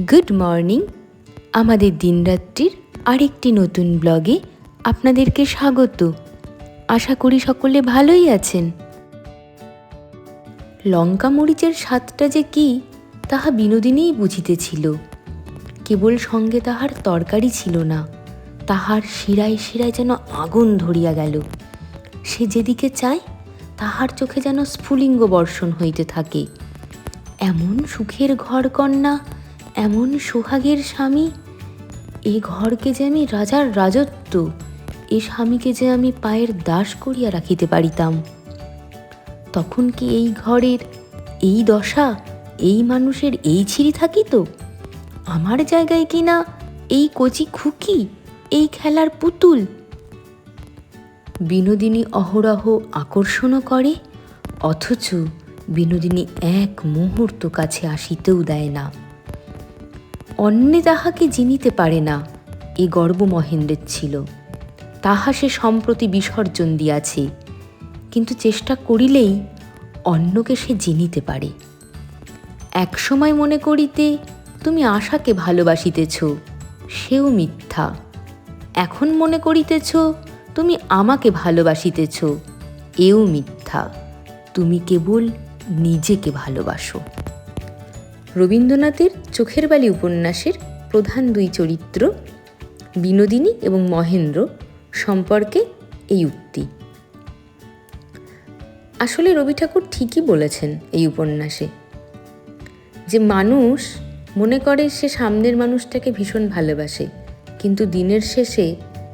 Good morning. আমাদের দিনরাত্রির আরেকটি নতুন ব্লগে আপনাদেরকে স্বাগত। আশা করি সকলে ভালোই আছেন। লঙ্কা মরিচের স্বাদটা যে কি, তাহা বিনোদিনীই বুঝিতেছিল। কেবল সঙ্গে তাহার তরকারি ছিল না, তাহার শিরায় শিরায় যেন আগুন ধরিয়া গেল। সে যেদিকে চায়, তাহার চোখে যেন স্ফুলিঙ্গ বর্ষণ হইতে থাকে। এমন সুখের ঘর কন্যা এমন সোহাগের স্বামী? এ ঘরকে যে আমি রাজার রাজত্ব, এ স্বামীকে যে আমি পায়ের দাস করিয়া রাখিতে পারিতাম। তখন কি এই ঘরের এই দশা, এই মানুষের এই ছিঁড়ি থাকিত আমার জায়গায় কি না এই কচি খুকি, এই খেলার পুতুল? বিনোদিনী অহরহ আকর্ষণও করে, অথচ বিনোদিনী এক মুহূর্ত কাছে আসিতেও দেয় না। অন্যে তাহাকে জিনিতে পারে না, এ গর্ব মহেন্দ্রের ছিল। তাহা সে সম্প্রতি বিসর্জন দিয়াছে, কিন্তু চেষ্টা করিলেই অন্যকে সে জিনিতে পারে। একসময় মনে করিতে, তুমি আশাকে ভালোবাসিতেছ, সেও মিথ্যা। এখন মনে করিতেছ, তুমি আমাকে ভালোবাসিতেছ, এও মিথ্যা। তুমি কেবল নিজেকে ভালোবাসো। রবীন্দ্রনাথের চোখের বালি উপন্যাসের প্রধান দুই চরিত্র, বিনোদিনী এবং মহেন্দ্র, সম্পর্কে এই উক্তি। আসলে রবি ঠাকুর ঠিকই বলেছেন এই উপন্যাসে যে মানুষ মনে করে সে সামনের মানুষটাকে ভীষণ ভালোবাসে, কিন্তু দিনের শেষে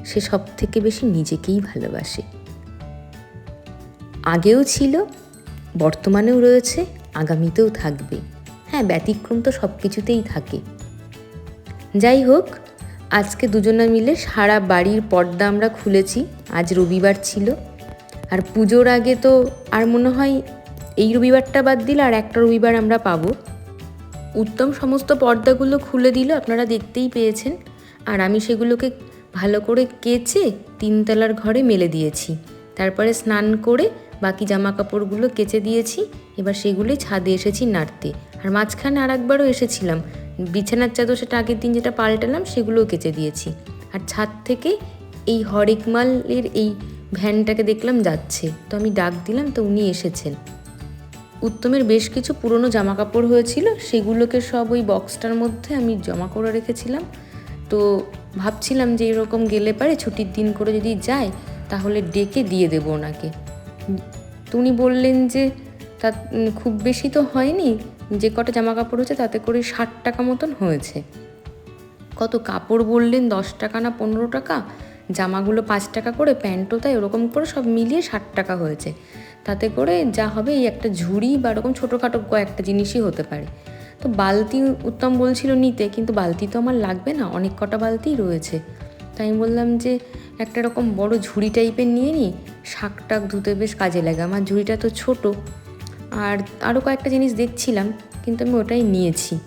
সে সব থেকে বেশি নিজেকেই ভালোবাসে। আগেও ছিল, বর্তমানেও রয়েছে, আগামীতেও থাকবে। হ্যাঁ ব্যতিক্রম তো সব কিছুতেই থাকে। যাই হোক, আজকে দুজনে মিলে সারা বাড়ির পর্দা আমরা খুলেছি, আজ রবিবার ছিল। আর পুজোর আগে তো আর মনে হয় এই রবিবারটা বাদ দিলে আর একটা রবিবার আমরা পাবো। উত্তম সমস্ত পর্দাগুলো খুলে দিল, আপনারা দেখতেই পেয়েছেন। আর আমি সেগুলোকে ভালো করে কেচে তিনতলার ঘরে মেলে দিয়েছি। তারপরে স্নান করে বাকি জামা কাপড়গুলো কেচে দিয়েছি। এবার সেগুলোই ছাদে এসেছি নাড়তে। আর মাঝখানে আর একবারও এসেছিলাম। বিছানার চাদর সেটা আগের দিন যেটা পাল্টালাম, সেগুলোও কেচে দিয়েছি। আর ছাদ থেকে এই হরেকমালের এই ভ্যানটাকে দেখলাম যাচ্ছে। তো আমি ডাক দিলাম, তো উনি এসেছেন। উত্তমের বেশ কিছু পুরনো জামা কাপড় হয়েছিল, সেগুলোকে সব ওই বক্সটার মধ্যে আমি জমা করে রেখেছিলাম। তো ভাবছিলাম যে এরকম গেলে পারে ছুটির দিন করে যদি যায়, তাহলে ডেকে দিয়ে দেবো ওনাকে। উনি বললেন যে তা খুব বেশি তো হয়নি। যে কটা জামা কাপড় হচ্ছে তাতে করে ষাট টাকা মতন হয়েছে। কত কাপড় বললেন? দশ টাকা না পনেরো টাকা? জামাগুলো পাঁচ টাকা করে, প্যান্টও তাই ওরকম করে সব মিলিয়ে ষাট টাকা হয়েছে। তাতে করে যা হবে এই একটা ঝুড়ি বা এরকম ছোটোখাটো কয়েকটা জিনিসই হতে পারে। তো বালতি উত্তম বলছিল নিতে, কিন্তু বালতি তো আমার লাগবে না, অনেক কটা বালতিই রয়েছে। তাই আমি বললাম যে, একটা রকম বড় ঝুড়ি টাইপের নিয়ে নিই শাক টাক ধুতে বেশ কাজে লাগে, আমার ঝুড়িটা তো ছোট। আর আরও কয়েকটা জিনিস দেখছিলাম, কিন্তু আমি ওটাই নিয়েছি।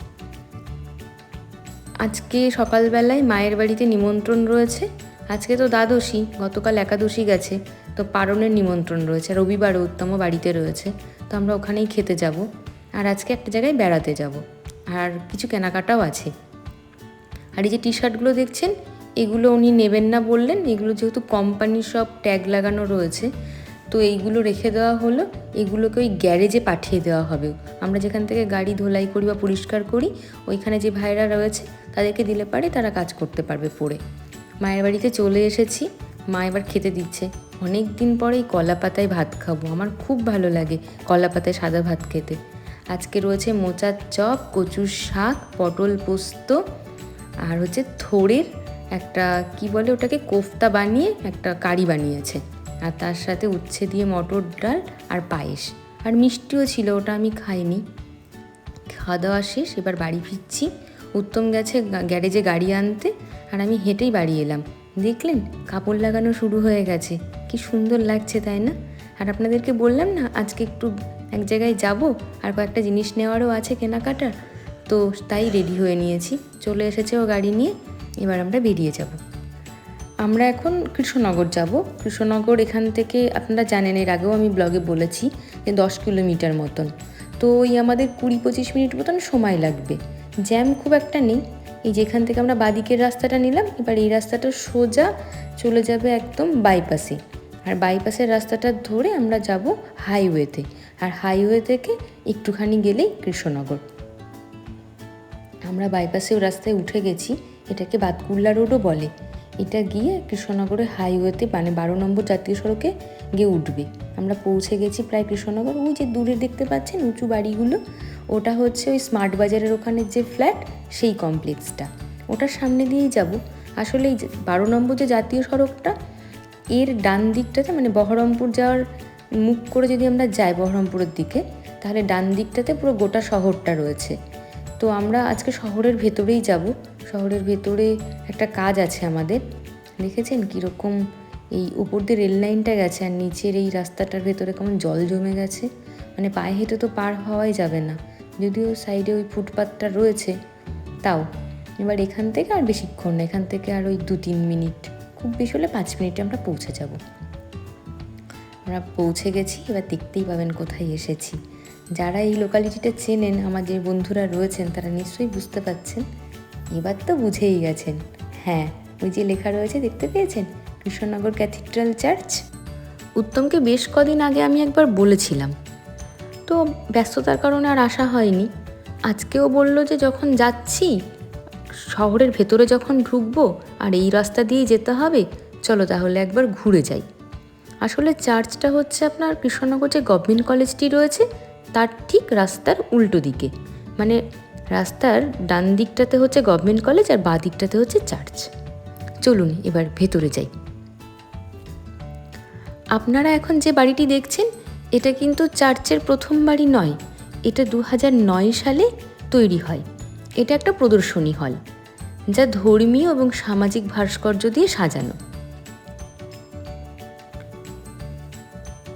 আজকে সকালবেলায় মায়ের বাড়িতে নিমন্ত্রণ রয়েছে। আজকে তো দ্বাদশী, গতকাল একাদশী গেছে, তো পারণের নিমন্ত্রণ রয়েছে, রবিবারও উত্তম বাড়িতে রয়েছে, তো আমরা ওখানেই খেতে যাব। আর আজকে একটা জায়গায় বেড়াতে যাব। আর কিছু কেনাকাটাও আছে। আর এই যে টি শার্টগুলো দেখছেন এগুলো উনি নেবেন না বললেন, এগুলো যেহেতু কোম্পানির সব ট্যাগ লাগানো রয়েছে, তো এইগুলো রেখে দেওয়া হলো। এগুলোকে ওই গ্যারেজে পাঠিয়ে দেওয়া হবে। আমরা যেখান থেকে গাড়ি ধোলাই করি বা পরিষ্কার করি, ওইখানে যে ভাইরা রয়েছে, তাদেরকে দিলে পারে তারা কাজ করতে পারবে পরে মায়ের বাড়িতে চলে এসেছি, মা এবার খেতে দিচ্ছে। অনেক দিন পরেই কলা পাতায় ভাত খাব, আমার খুব ভালো লাগে কলা পাতায় সাদা ভাত খেতে। আজকে রয়েছে মোচার চপ, কচুর শাক, পটল পোস্ত, আর হচ্ছে থোড়ের একটা, কি বলে ওটাকে, কোফতা বানিয়ে একটা কারি বানিয়েছে। আর তার সাথে উচ্ছে দিয়ে মটর ডাল আর পায়েস। আর মিষ্টিও ছিল, ওটা আমি খাইনি। খাওয়া দাওয়া শেষ, এবার বাড়ি ফিরছি। উত্তম গেছে গ্যারেজে গাড়ি আনতে, আর আমি হেঁটেই বাড়ি এলাম। দেখলেন, কাপড় লাগানো শুরু হয়ে গেছে। কি সুন্দর লাগছে, তাই না? আর আপনাদেরকে বললাম না, আজকে একটু এক জায়গায় যাব, আর কয়েকটা জিনিস নেওয়ারও আছে কেনাকাটার। তো তাই রেডি হয়ে নিয়েছি। চলে এসেছে ও গাড়ি নিয়ে। এবার আমরা বেরিয়ে যাব। আমরা এখন কৃষ্ণনগর যাব। কৃষ্ণনগর এখান থেকে আপনারা জানেন, এর আগেও আমি ব্লগে বলেছি যে দশ কিলোমিটার মতন। তো ওই আমাদের কুড়ি পঁচিশ মিনিট মতন সময় লাগবে। জ্যাম খুব একটা নেই। এই যেখান থেকে আমরা বাদিকের রাস্তাটা নিলাম, এবার এই রাস্তাটা সোজা চলে যাবে একদম বাইপাসে আর বাইপাসের রাস্তাটা ধরে আমরা যাব হাইওয়েতে আর হাইওয়ে থেকে একটুখানি গেলেই কৃষ্ণনগর। আমরা বাইপাসেও রাস্তায় উঠে গেছি। এটাকে বাতকুল্লা রোডও বলে। এটা গিয়ে কৃষ্ণনগরের হাইওয়েতে মানে বারো নম্বর জাতীয় সড়কে গিয়ে উঠবে। আমরা পৌঁছে গেছি প্রায় কৃষ্ণনগর। ওই যে দূরে দেখতে পাচ্ছেন উঁচু বাড়িগুলো, ওটা হচ্ছে ওই স্মার্ট বাজারের ওখানে যে ফ্ল্যাট, সেই কমপ্লেক্সটা। ওটার সামনে দিয়েই যাব। আসলে এই বারো নম্বর যে জাতীয় সড়কটা, এর ডান দিকটাতে মানে বহরমপুর যাওয়ার মুখ করে যদি আমরা যাই বহরমপুরের দিকে, তাহলে ডান দিকটাতে পুরো গোটা শহরটা রয়েছে। তো আমরা আজকে শহরের ভেতরেই যাব। শহরের ভেতরে একটা কাজ আছে আমাদের। দেখেছেন কীরকম এই উপর দিয়ে রেল লাইনটা গেছে আর নিচের এই রাস্তাটার ভেতরে কেমন জল জমে গেছে। মানে পায়ে হেঁটে তো পার হওয়াই যাবে না। যদিও সাইডে ওই ফুটপাথটা রয়েছে তাও। এবার এখান থেকে আর বেশিক্ষণ না, এখান থেকে আর ওই দু তিন মিনিট। খুব বেশি হলে পাঁচ মিনিটে আমরা পৌঁছে যাব। আমরা পৌঁছে গেছি, এবার দেখতেই পাবেন কোথায় এসেছি। যারা এই লোকালিটিটা চেনেন, আমার যে বন্ধুরা রয়েছেন, তারা নিশ্চয়ই বুঝতে পারছেন এবার তো বুঝেই গেছেন। হ্যাঁ ওই যে লেখা রয়েছে দেখতে পেয়েছেন? Krishnanagar cathedral church? উত্তমকে বেশ কদিন আগে আমি একবার বলেছিলাম। তো ব্যস্ততার কারণে আর আসা হয়নি। আজকেও বলল যে যখন যাচ্ছি, শহরের ভেতরে যখন ঢুকবো আর এই রাস্তা দিয়ে যেতে হবে, চলো তাহলে একবার ঘুরে যাই। আসলে চার্চটা হচ্ছে আপনার কৃষ্ণনগর যে গভর্নমেন্ট কলেজটি রয়েছে, তার ঠিক রাস্তার উল্টো দিকে। মানে রাস্তার ডান দিকটাতে হচ্ছে গভর্নমেন্ট কলেজ আর বাঁ দিকটাতে হচ্ছে চার্চ। চলুন এবার ভেতরে যাই। আপনারা এখন যে বাড়িটি দেখছেন, এটা কিন্তু চার্চের প্রথম বাড়ি নয়, এটা দু সালে তৈরি হয়। এটা একটা প্রদর্শনী হল, যা ধর্মীয় এবং সামাজিক ভাস্কর্য দিয়ে সাজানো।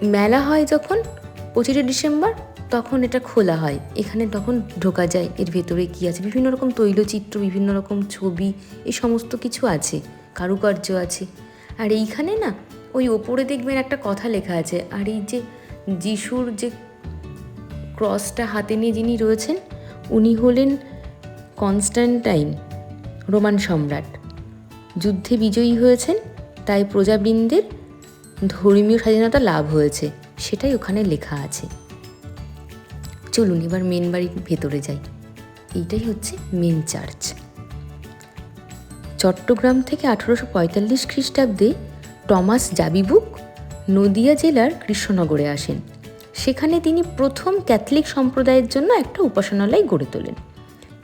মেলা হয় যখন পঁচিশে ডিসেম্বর তখন এটা খোলা হয়। এখানে তখন ঢোকা যায়, এর ভেতরে কী আছে? বিভিন্ন রকম তৈলচিত্র, বিভিন্ন রকম ছবি, এই সমস্ত কিছু আছে, কারুকার্য আছে। আর এইখানে না, ওই ওপরে দেখবেন একটা কথা লেখা আছে, আর এই যে যিশুর যে ক্রসটা হাতে নিয়ে যিনি রয়েছেন, উনি হলেন কনস্ট্যান্টাইন রোমান সম্রাট। যুদ্ধে বিজয়ী হয়েছেন, তাই প্রজাবৃন্দের ধর্মীয় স্বাধীনতা লাভ হয়েছে, সেটাই ওখানে লেখা আছে। চলুন এবার মেন বাড়ির ভেতরে যাই। এইটাই হচ্ছে মেন চার্চ চট্টগ্রাম থেকে আঠারোশো পঁয়তাল্লিশ খ্রিস্টাব্দে টমাস জাবিবুক নদিয়া জেলার কৃষ্ণনগরে আসেন। সেখানে তিনি প্রথম ক্যাথলিক সম্প্রদায়ের জন্য একটা উপাসনালয় গড়ে তোলেন।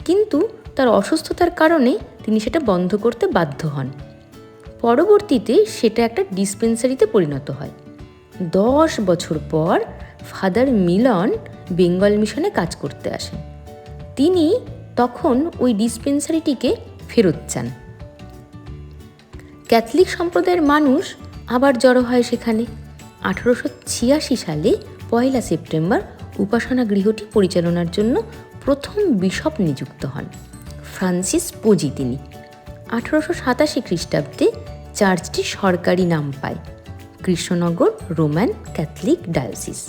কিন্তু তার অসুস্থতার কারণে তিনি সেটা বন্ধ করতে বাধ্য হন। পরবর্তীতে সেটা একটা ডিসপেন্সারিতে পরিণত হয়। দশ বছর পর ফাদার মিলন বেঙ্গল মিশনে কাজ করতে আসেন। তিনি তখন ওই ডিসপেন্সারিটিকে ফেরত চান। ক্যাথলিক সম্প্রদায়ের মানুষ আবার জড়ো হয় সেখানে। আঠারোশো ছিয়াশি সালে পয়লা সেপ্টেম্বর উপাসনা গৃহটি পরিচালনার জন্য প্রথম বিশপ নিযুক্ত হন, ফ্রান্সিস পোজি তিনি। আঠারোশো সাতাশি খ্রিস্টাব্দে চার্চটি সরকারি নাম পায়, কৃষ্ণনগর রোমান ক্যাথলিক ডায়োসিস।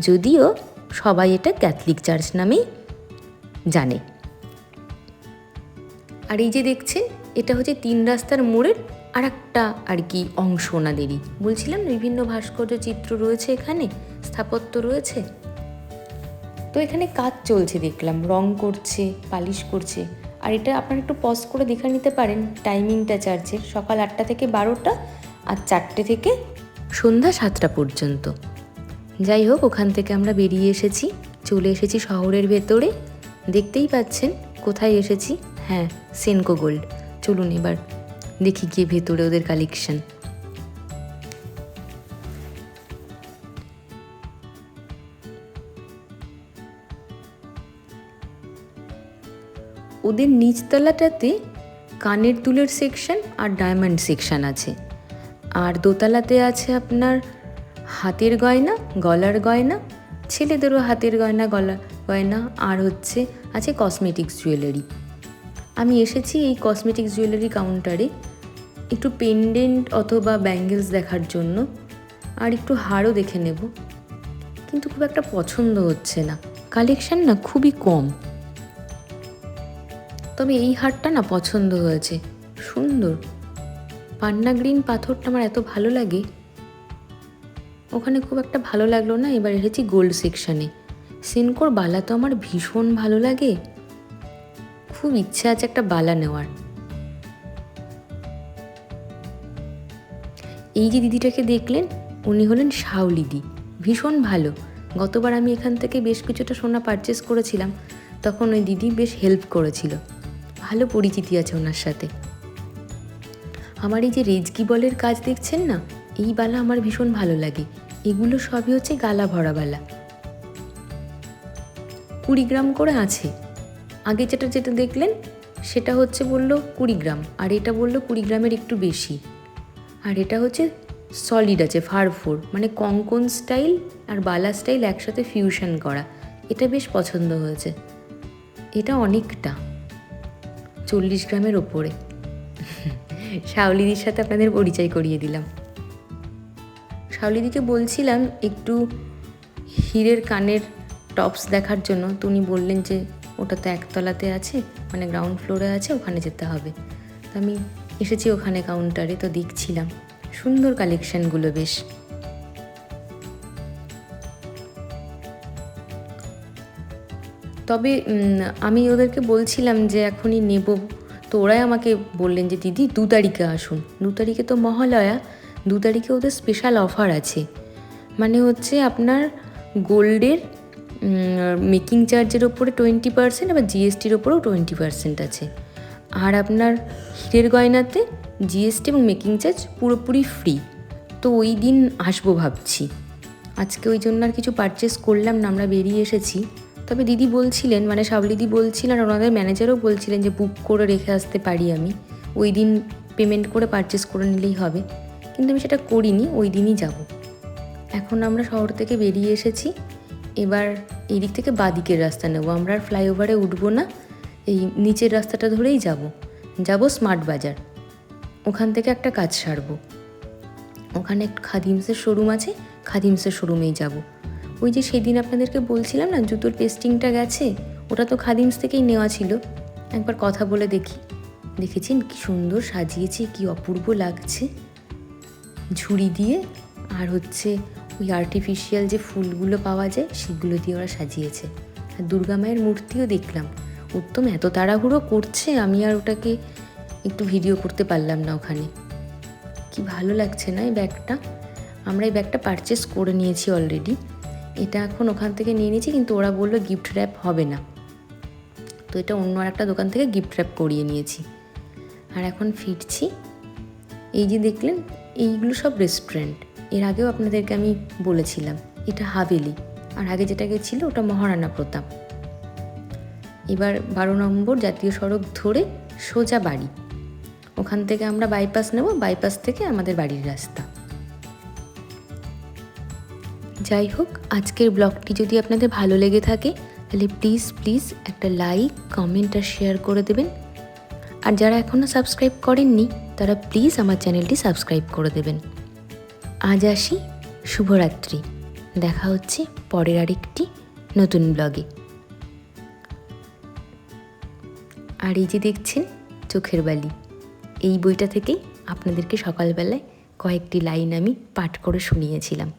যদিও সবাই এটা ক্যাথলিক চার্চ নামেই জানে। আর এই যে দেখছেন, এটা হচ্ছে তিন রাস্তার মোড়ের আর একটা আর কি অংশ ওনাদেরই। বলছিলাম বিভিন্ন ভাস্কর্য চিত্র রয়েছে এখানে, স্থাপত্য রয়েছে। তো এখানে কাজ চলছে দেখলাম, রং করছে, পালিশ করছে। আর এটা আপনারা একটু পজ করে দেখে নিতে পারেন টাইমিংটা চার্চের। সকাল আটটা থেকে বারোটা আর চারটে থেকে সন্ধ্যা সাতটা পর্যন্ত। যাই হোক, ওখান থেকে আমরা বেরিয়ে এসেছি। চলে এসেছি শহরের ভেতরে। দেখতেই পাচ্ছেন, কোথায় এসেছি? হ্যাঁ সেনকো গোল্ড চলুন এবার দেখি গিয়ে ভেতরে ওদের কালেকশন ওদের নিচতলাটাতে কানের দুলের সেকশন আর ডায়মন্ড সেকশন আছে। আর দোতলাতে আছে আপনার হাতের গয়না, গলার গয়না, ছেলেদেরও হাতের গয়না, গলা, গয়না, আর হচ্ছে আছে কসমেটিক্স জুয়েলারি আমি এসেছি এই কসমেটিক্স জুয়েলারি কাউন্টারে একটু পেন্ডেন্ট অথবা ব্যাঙ্গেলস দেখার জন্য, আর একটু হারও দেখে নেব। কিন্তু খুব একটা পছন্দ হচ্ছে না। কালেকশান না খুবই কম। তবে এই হারটা না পছন্দ হয়েছে। সুন্দর। পান্না গ্রিন পাথরটা আমার এত ভালো লাগে। ওখানে খুব একটা ভালো লাগল না, এবার এসেছি গোল্ড সেকশানে সেনকোর বালা তো আমার ভীষণ ভালো লাগে। খুব ইচ্ছা আছে একটা বালা নেওয়ার। এই যে দিদিটাকে দেখলেন, উনি হলেন শাওলিদি ভীষণ ভালো। গতবার আমি এখান থেকে বেশ কিছুটা সোনা পারচেস করেছিলাম, তখন ওই দিদি বেশ হেল্প করেছিল। ভালো পরিচিতি আছে ওনার সাথে। আমার এই যে রেজকি বলের কাজ দেখছেন না, এই বালা আমার ভীষণ ভালো লাগে। এগুলো সবই হচ্ছে গালা ভরা বালা কুড়ি গ্রাম করে আছে। আগে যেটা যেটা দেখলেন, সেটা হচ্ছে বলল কুড়ি গ্রাম, আর এটা বলল কুড়ি গ্রামের একটু বেশি। আর এটা হচ্ছে সলিড আছে ফার ফোর মানে কঙ্কন স্টাইল আর বালা স্টাইল একসাথে ফিউশন করা। এটা বেশ পছন্দ হয়েছে। এটা অনেকটা, চল্লিশ গ্রামের ওপরে। শাওলিদির সাথে আপনাদের পরিচয় করিয়ে দিলাম। শাওলিদিকে বলছিলাম, একটু হীরের কানের টপস দেখার জন্য। তো উনি বললেন যে, ওটা তো একতলাতে আছে মানে গ্রাউন্ড ফ্লোরে আছে, ওখানে যেতে হবে। তো আমি এসেছি ওখানে কাউন্টারে তো দেখছিলাম। সুন্দর কালেকশনগুলো বেশ। তবে আমি ওদেরকে বলছিলাম যে, এখনই নেব। তো ওরাই আমাকে বললেন যে, দিদি, দু তারিখে আসুন। দু তারিখে তো মহালয়া দু তারিখে ওদের স্পেশাল অফার আছে। মানে হচ্ছে আপনার গোল্ডের মেকিং চার্জের ওপরে টোয়েন্টি পার্সেন্ট আবার জিএসটির ওপরেও টোয়েন্টি পার্সেন্ট আছে। আর আপনার হীরের গয়নাতে জিএসটি এবং মেকিং চার্জ পুরোপুরি ফ্রি তো ওই দিন আসব ভাবছি। আজকে ওই জন্য আর কিছু পারচেস করলাম না, আমরা বেরিয়ে এসেছি। তবে দিদি বলছিলেন মানে সাবলিদি বলছিলেন আর ওনাদের ম্যানেজারও বলছিলেন যে বুক করে রেখে আসতে পারি আমি। ওই দিন পেমেন্ট করে পারচেস করে নিলেই হবে। কিন্তু আমি সেটা করিনি, ওই দিনই যাব। এখন আমরা শহর থেকে বেরিয়ে এসেছি। এবার এই দিক থেকে বাদিকের রাস্তা নেব। আমরা আর ফ্লাইওভারে উঠবো না। এই নিচের রাস্তাটা ধরেই যাব। যাব স্মার্ট বাজার। ওখান থেকে একটা কাজ সারবো। ওখানে খাদিমসের শোরুম আছে, খাদিমসের শোরুমেই যাব। ওই যে সেদিন আপনাদেরকে বলছিলাম না, জুতোর পেস্টিংটা গেছে? ওটা তো খাদিমস থেকেই নেওয়া ছিল। একবার কথা বলে দেখি। দেখেছেন কি সুন্দর সাজিয়েছে, কি অপূর্ব লাগছে। ঝুড়ি দিয়ে আর হচ্ছে ওই আর্টিফিশিয়াল যে ফুলগুলো পাওয়া যায়, সেগুলো দিয়ে ওরা সাজিয়েছে। আর দুর্গা মায়ের মূর্তিও দেখলাম। উত্তম এত তাড়াহুড়ো করছে, আমি আর ওটাকে একটু ভিডিও করতে পারলাম না ওখানে। কি ভালো লাগছে না এই ব্যাগটা? আমরা এই ব্যাগটা পারচেস করে নিয়েছি অলরেডি এটা এখন ওখান থেকে নিয়ে নিয়েছি, কিন্তু ওরা বলল গিফট র্যাপ হবে না। তো এটা অন্য একটা দোকান থেকে গিফট র্যাপ করিয়ে নিয়েছি। আর এখন ফিরছি। এই যে দেখলেন এইগুলো সব রেস্টুরেন্টের আগেও আপনাদেরকে আমি বলেছিলাম, এটা হাভেলি। আর আগে যেটা গেছিল ওটা মহারানা প্রতাপ। এবার বারো নম্বর জাতীয় সড়ক ধরে সোজা বাড়ি। ওখান থেকে আমরা বাইপাস নেব বাইপাস থেকে আমাদের বাড়ির রাস্তা। যাই হোক, আজকের ব্লগটি যদি আপনাদের ভালো লেগে থাকে, তাহলে প্লিজ প্লিজ একটা লাইক কমেন্ট আর শেয়ার করে দেবেন। আর যারা এখনও সাবস্ক্রাইব করেননি, তারা প্লিজ আমার চ্যানেলটি সাবস্ক্রাইব করে দেবেন। আজ আসি, শুভরাত্রি। দেখা হচ্ছে পরের আরেকটি নতুন ব্লগে। আর এই যে দেখছেন, চোখের বালি। এই বইটা থেকেই আপনাদেরকে সকালবেলায় কয়েকটি লাইন আমি পাঠ করে শুনিয়েছিলাম।